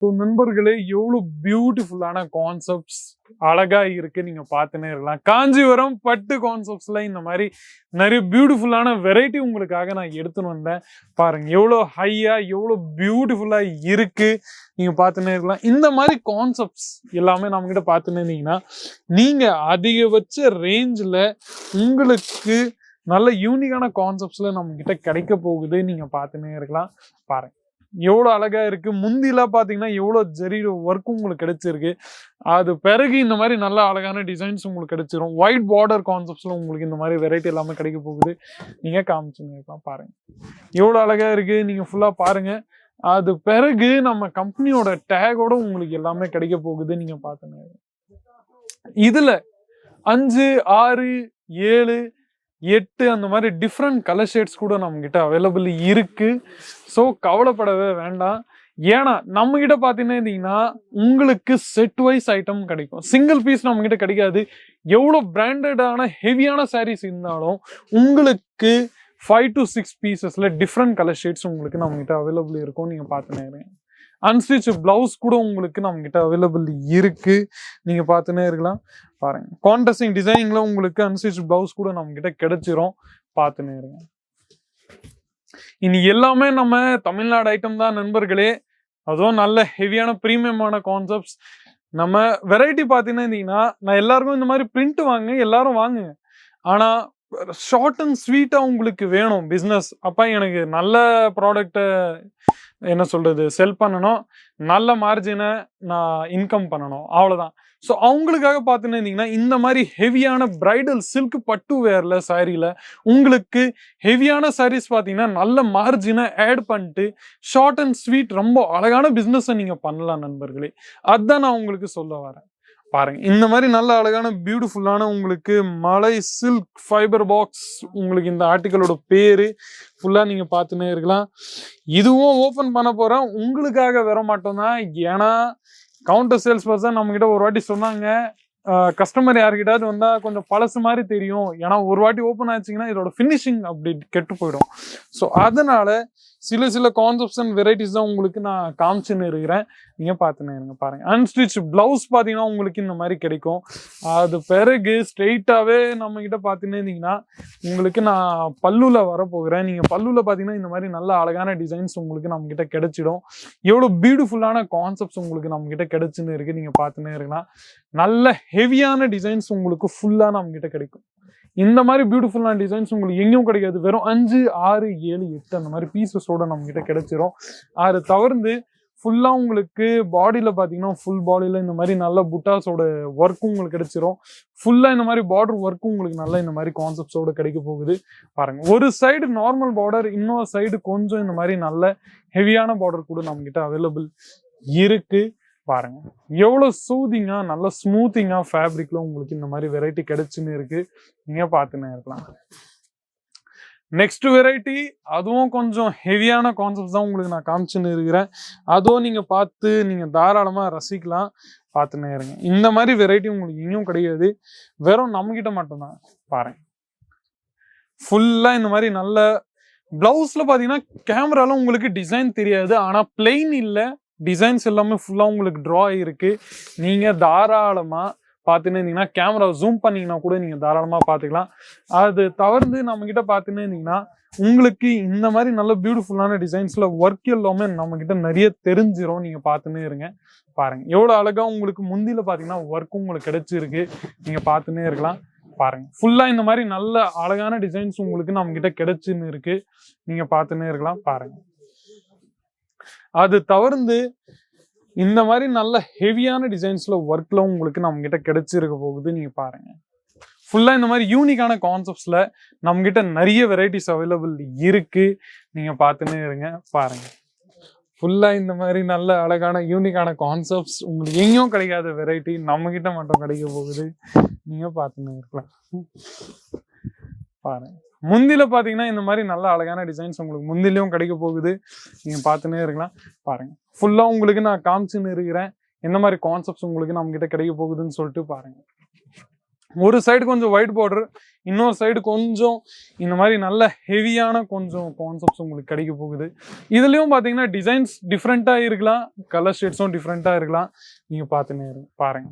So நண்பர்களே எவ்வளோ பியூட்டிஃபுல்லான கான்செப்ட்ஸ் அழகா இருக்கு. நீங்க பார்த்துனே இருக்கலாம் காஞ்சிபுரம் பட்டு கான்செப்ட்ஸ்ல இந்த மாதிரி நிறைய பியூட்டிஃபுல்லான வெரைட்டி உங்களுக்காக நான் எடுத்துன்னு வந்தேன். பாருங்க எவ்வளோ ஹையா எவ்வளோ பியூட்டிஃபுல்லா இருக்கு. நீங்க பார்த்துனே இருக்கலாம் இந்த மாதிரி கான்செப்ட்ஸ் எல்லாமே நம்ம கிட்ட பார்த்துன்னு இருந்தீங்கன்னா நீங்க அதிகபட்ச ரேஞ்சில் உங்களுக்கு நல்ல யூனிக்கான கான்செப்ட்ஸ்ல நம்ம கிட்ட கிடைக்க போகுது. நீங்க பார்த்துனே இருக்கலாம் பாருங்க. எவ்வளோ அழகா இருக்கு. முந்திலாம் பார்த்தீங்கன்னா எவ்வளோ ஜெரி ஒர்க்கும் உங்களுக்கு கிடைச்சிருக்கு. அது பிறகு இந்த மாதிரி நல்ல அழகான டிசைன்ஸ் உங்களுக்கு கிடைச்சிரும். ஒயிட் பார்டர் கான்செப்ட்ஸில் உங்களுக்கு இந்த மாதிரி வெரைட்டி எல்லாமே கிடைக்க போகுது. நீங்கள் காமிச்சுங்க பாருங்க. எவ்வளோ அழகா இருக்கு. நீங்கள் ஃபுல்லாக பாருங்க. அது பிறகு நம்ம கம்பெனியோட டேகோட உங்களுக்கு எல்லாமே கிடைக்க போகுது. நீங்கள் பார்த்துங்க இதில் அஞ்சு ஆறு ஏழு எட்டு அந்த மாதிரி டிஃப்ரெண்ட் கலர் ஷேட்ஸ் கூட நம்மக்கிட்ட அவைலபிள் இருக்கு. ஸோ கவலைப்படவே வேண்டாம். ஏன்னா நம்ம கிட்ட பார்த்தீங்கன்னா உங்களுக்கு செட் வைஸ் ஐட்டம் கிடைக்கும். சிங்கிள் பீஸ் நம்ம கிட்ட கிடைக்காது. எவ்வளோ பிராண்டடான ஹெவியான சாரீஸ் இருந்தாலும் உங்களுக்கு ஃபைவ் டு சிக்ஸ் பீசஸ்ல டிஃப்ரெண்ட் கலர் ஷேட்ஸ் உங்களுக்கு நம்ம கிட்ட அவைலபிள் இருக்கும். நீங்க பார்த்துனே அன்ஸ்டிச் பிளவுஸ் கூட உங்களுக்கு நம்ம கிட்ட அவைலபிள் இருக்கு. நீங்க பார்த்துனே இருக்கலாம் பாருங்க. கான்ட்ரஸ்டிங் டிசைனிங்ல உங்களுக்கு அன்ஸ்டிச் பிளவுஸ் கூட நம்ம கிட்ட கிடைச்சிரும். பார்த்துன்னு இருங்க இனி எல்லாமே நம்ம தமிழ்நாடு ஐட்டம் தான் நண்பர்களே. அதுவும் நல்ல ஹெவியான ப்ரீமியமான கான்செப்ட்ஸ் நம்ம வெரைட்டி பார்த்தீங்கன்னா நான் எல்லாருக்கும் இந்த மாதிரி பிரிண்ட் வாங்க எல்லாரும் வாங்குங்க. ஆனா ஷார்ட் அண்ட் ஸ்வீட்டா உங்களுக்கு வேணும் பிஸ்னஸ் அப்போ எனக்கு நல்ல ப்ராடக்ட்டை என்ன சொல்றது செல் பண்ணணும். நல்ல மார்ஜினை நான் இன்கம் பண்ணணும். அவ்வளோதான் ஸோ அவங்களுக்காக பார்த்துன்னு இந்த மாதிரி ஹெவியான பிரைடல் சில்க் பட்டு வேர்ல சாரியில் உங்களுக்கு ஹெவியான சாரீஸ் பார்த்தீங்கன்னா நல்ல மார்ஜினை ஆட் பண்ணிட்டு ஷார்ட் அண்ட் ஸ்வீட் ரொம்ப அழகான பிஸ்னஸை நீங்கள் பண்ணலாம் நண்பர்களே. அதுதான் நான் உங்களுக்கு சொல்ல வரேன். பாருங்க இந்த மாதிரி நல்ல அழகான பியூட்டிஃபுல்லான உங்களுக்கு மலை சில்க் ஃபைபர் பாக்ஸ் உங்களுக்கு இந்த ஆர்டிக்கலோட பேரு ஃபுல்லா நீங்க பார்த்துன்னே இருக்கலாம். இதுவும் ஓபன் பண்ண போறேன். உங்களுக்காக வர மாட்டோம் தான் ஏன்னா கவுண்டர் சேல்ஸ் பர்சன் நம்ம கிட்ட ஒரு வாட்டி சொன்னாங்க. கஸ்டமர் யார்கிட்டாவது வந்தா கொஞ்சம் பழசு மாதிரி தெரியும். ஏன்னா ஒரு வாட்டி ஓப்பன் ஆச்சுங்கன்னா இதோட ஃபினிஷிங் அப்படி கெட்டு போயிடும். ஸோ அதனால சில சில கான்செப்ட்ஸ் அண்ட் வெரைட்டிஸ் தான் உங்களுக்கு நான் காமிச்சுன்னு இருக்கிறேன். நீங்கள் பார்த்துன்னு இருங்க பாருங்க. அன்ஸ்டிச் பிளவுஸ் பார்த்தீங்கன்னா உங்களுக்கு இந்த மாதிரி கிடைக்கும். அது பிறகு ஸ்ட்ரெயிட்டாகவே நம்ம கிட்ட பார்த்துன்னு இருந்தீங்கன்னா உங்களுக்கு நான் பல்லுல வர போகிறேன் நீங்க பல்லுல பார்த்தீங்கன்னா இந்த மாதிரி நல்ல அழகான டிசைன்ஸ் உங்களுக்கு நம்ம கிட்ட கிடைச்சிடும் எவ்வளோ பியூட்டிஃபுல்லான கான்செப்ட்ஸ் உங்களுக்கு நம்ம கிட்ட கிடைச்சுன்னு இருக்கு. நீங்கள் பார்த்துன்னே இருக்கலாம். நல்ல ஹெவியான டிசைன்ஸ் உங்களுக்கு ஃபுல்லாக நம்ம கிட்ட கிடைக்கும். இந்த மாதிரி பியூட்டிஃபுல்லான டிசைன்ஸ் உங்களுக்கு எங்கேயும் கிடைக்காது. வெறும் அஞ்சு ஆறு ஏழு எட்டு அந்த மாதிரி பீசஸோட நம்ம கிட்ட கிடைச்சிரும். அது தவிர்த்து ஃபுல்லா உங்களுக்கு பாடியில பாத்தீங்கன்னா ஃபுல் பாடியில இந்த மாதிரி நல்ல புட்டாஸோட ஒர்க்கும் உங்களுக்கு கிடைச்சிரும். ஃபுல்லா இந்த மாதிரி பார்டர் ஒர்க்கும் உங்களுக்கு நல்ல இந்த மாதிரி கான்செப்ட்ஸோட கிடைக்க போகுது. பாருங்க. ஒரு சைடு நார்மல் பார்டர் இன்னொரு சைடு கொஞ்சம் இந்த மாதிரி நல்ல ஹெவியான பார்டர் கூட நம்ம கிட்ட அவைலபிள் இருக்கு. பாருங்க. எவ்வளோ சூதிங்காக நல்ல ஸ்மூத்திங்கா ஃபேப்ரிக்ல உங்களுக்கு இந்த மாதிரி வெரைட்டி கிடைச்சுன்னு இருக்கு. நீங்க பார்த்துன்னு இருக்கலாம். நெக்ஸ்ட் வெரைட்டி அதுவும் கொஞ்சம் ஹெவியான கான்செப்ட் தான் உங்களுக்கு நான் காமிச்சுன்னு இருக்கிறேன். அதுவும் நீங்கள் பார்த்து நீங்கள் தாராளமாக ரசிக்கலாம். பார்த்துன்னே இருங்க. இந்த மாதிரி வெரைட்டி உங்களுக்கு இங்கேயும் கிடையாது. வெறும் நம்மகிட்ட மட்டும்தான். பாருங்க. ஃபுல்லாக இந்த மாதிரி நல்ல ப்ளவுஸில் பார்த்தீங்கன்னா கேமராலாம் உங்களுக்கு டிசைன் தெரியாது. ஆனால் பிளெயின் இல்லை. டிசைன்ஸ் எல்லாமே ஃபுல்லாக உங்களுக்கு ட்ரா இருக்குது நீங்கள் தாராளமாக பார்த்துன்னு இருந்தீங்கன்னா கேமரா ஜூம் பண்ணீங்கன்னா கூட நீங்கள் தாராளமாக பார்த்துக்கலாம். அது தவிர்த்து நம்ம பார்த்துன்னு இருந்தீங்கன்னா உங்களுக்கு இந்த மாதிரி நல்ல பியூட்டிஃபுல்லான டிசைன்ஸில் ஒர்க் எல்லாமே நம்ம கிட்ட நிறைய தெரிஞ்சிரும். நீங்கள் பார்த்துன்னே இருங்க. பாருங்கள் எவ்வளோ அழகாக உங்களுக்கு முந்தியில் பார்த்தீங்கன்னா ஒர்க்கும் உங்களுக்கு கிடைச்சிருக்கு. நீங்கள் பார்த்துன்னே இருக்கலாம். பாருங்க. ஃபுல்லாக இந்த மாதிரி நல்ல அழகான டிசைன்ஸ் உங்களுக்கு நம்மக்கிட்ட கிடைச்சின்னு இருக்குது இருக்கு பார்த்துன்னே இருக்கலாம். பாருங்கள் அது தவிர்த்து இந்த மாதிரி நல்ல ஹெவியான டிசைன்ஸில் ஒர்க்கில் உங்களுக்கு நம்மக்கிட்ட கிடைச்சிருக்க போகுது நீங்கள் பாருங்கள் ஃபுல்லாக இந்த மாதிரி யூனிக்கான கான்செப்ட்ஸில் நம்மக்கிட்ட நிறைய வெரைட்டிஸ் அவைலபிள் இருக்குது நீங்கள் பார்த்துன்னே இருங்க பாருங்கள் ஃபுல்லாக இந்த மாதிரி நல்ல அழகான யூனிக்கான கான்செப்ட்ஸ் உங்களுக்கு எங்கேயும் கிடைக்காத வெரைட்டி நம்மக்கிட்ட மட்டும் கிடைக்க போகுது. நீங்கள் பார்த்துன்னு இருக்கலாம். பாருங்கள் முந்தில பாத்தீங்கன்னா இந்த மாதிரி நல்ல அழகான டிசைன்ஸ் உங்களுக்கு முந்திலையும் கிடைக்க போகுது. நீங்க பார்த்துன்னே இருக்கலாம். பாருங்க. ஃபுல்லா உங்களுக்கு நான் காமிச்சுன்னு இருக்கிறேன். என்ன மாதிரி கான்செப்ட்ஸ் உங்களுக்கு நம்ம கிட்ட கிடைக்க போகுதுன்னு சொல்லிட்டு பாருங்க. ஒரு சைடு கொஞ்சம் ஒயிட் பார்டர் இன்னொரு சைடு கொஞ்சம் இந்த மாதிரி நல்ல ஹெவியான கொஞ்சம் கான்செப்ட்ஸ் உங்களுக்கு கிடைக்க போகுது. இதுலேயும் பார்த்தீங்கன்னா டிசைன்ஸ் டிஃப்ரெண்ட்டாக இருக்கலாம். கலர் ஷேட்ஸும் டிஃப்ரெண்ட்டாக இருக்கலாம். நீங்கள் பார்த்துன்னே இருங்க பாருங்க.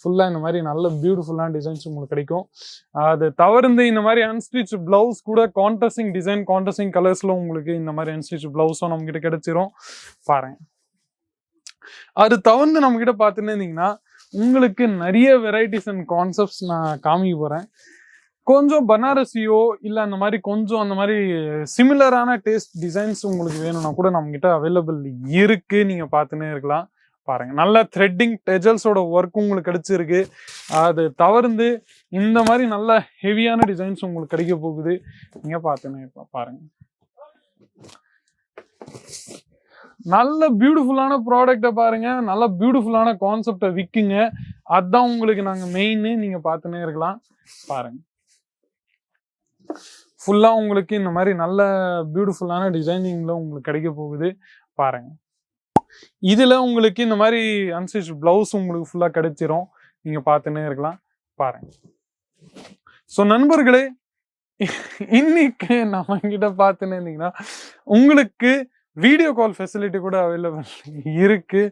ஃபுல்லாக இந்த மாதிரி நல்ல பியூட்டிஃபுல்லான டிசைன்ஸ் உங்களுக்கு கிடைக்கும். அது தவிர்த்து இந்த மாதிரி அன்ஸ்டிச் பிளவுஸ் கூட கான்ட்ரஸ்டிங் டிசைன் கான்ட்ரஸ்டிங் கலர்ஸில் உங்களுக்கு இந்த மாதிரி அன்ஸ்டிச் பிளவுஸும் நம்மக்கிட்ட கிடைச்சிரும். பாருங்க. அது தவிர்த்து நம்மக்கிட்ட பார்த்துன்னு இருந்தீங்கன்னா உங்களுக்கு நிறைய வெரைட்டிஸ் அண்ட் கான்செப்ட்ஸ் நான் காமிக்க போகிறேன் கொஞ்சம் பனாரசியோ இல்லை அந்த மாதிரி கொஞ்சம் அந்த மாதிரி சிமிலரான டேஸ்ட் டிசைன்ஸ் உங்களுக்கு வேணும்னா கூட நம்மக்கிட்ட அவைலபிள் இருக்குது நீங்கள் பார்த்துன்னே இருக்கலாம். பாருங்க. நல்ல த்ரெட்டிங் டெஜல்ஸோட ஒர்க் உங்களுக்கு கிடைச்சிருக்கு. அது தவிர்த்து இந்த மாதிரி நல்ல ஹெவியான டிசைன்ஸ் உங்களுக்கு கிடைக்க போகுது. நீங்க பார்த்துன்னு இருக்கலாம் பாருங்க. நல்ல பியூட்டிஃபுல்லான ப்ராடக்ட்டை பாருங்க. நல்ல பியூட்டிஃபுல்லான கான்செப்டை விற்குங்க அதுதான் உங்களுக்கு நாங்கள் மெயின் நீங்கள் பார்த்துன்னே இருக்கலாம். பாருங்க. ஃபுல்லாக உங்களுக்கு இந்த மாதிரி நல்ல பியூட்டிஃபுல்லான டிசைனிங்கில் உங்களுக்கு கிடைக்க போகுது. பாருங்கள் இதுல உங்களுக்கு இந்த மாதிரி அன்ஸ்டிச் பிளவுஸ் உங்களுக்கு ஃபுல்லா கிடைச்சிரும். நீங்க பார்த்துன்னே இருக்கலாம். பாருங்க. ஸோ நண்பர்களே இன்னைக்கு நம்ம கிட்ட பார்த்துன்னு இருந்தீங்கன்னா உங்களுக்கு வீடியோ கால் ஃபெசிலிட்டி கூட அவைலபிள் இருக்கு.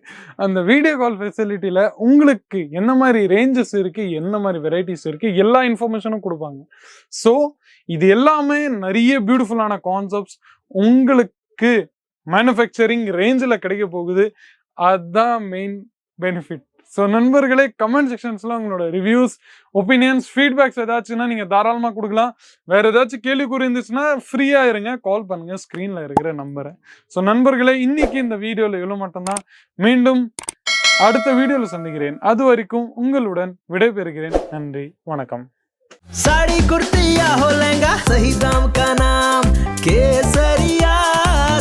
அந்த வீடியோ கால் ஃபெசிலிட்டியில் உங்களுக்கு என்ன மாதிரி ரேஞ்சஸ் இருக்கு என்ன மாதிரி வெரைட்டிஸ் இருக்கு எல்லா இன்ஃபர்மேஷனும் கொடுப்பாங்க. ஸோ இது எல்லாமே நிறைய பியூட்டிஃபுல்லான கான்செப்ட்ஸ் உங்களுக்கு மேனுஃபேக்சரிங் ரேஞ்சில் கிடைக்க போகுது அதுதான் மெயின் பெனிஃபிட் ஸோ நண்பர்களே கமெண்ட் செக்ஷன்ஸில் உங்களோட ரிவ்யூஸ் ஒப்பீனியன்ஸ் ஃபீட்பேக்ஸ் ஏதாச்சுன்னா நீங்கள் தாராளமாக கொடுக்கலாம் வேற ஏதாச்சும் கேள்விக்குறி இருந்துச்சுன்னா ஃப்ரீயாக இருங்க கால் பண்ணுங்க ஸ்க்ரீனில் இருக்கிற நம்பரை ஸோ நண்பர்களே இன்னைக்கு இந்த வீடியோவில் இவ்வளோ மட்டும்தான் மீண்டும் அடுத்த வீடியோவில் சந்திக்கிறேன் அது வரைக்கும் உங்களுடன் விடைபெறுகிறேன் நன்றி வணக்கம் साड़ी कुर्ती या हो लहंगा सही दाम का नाम केसरिया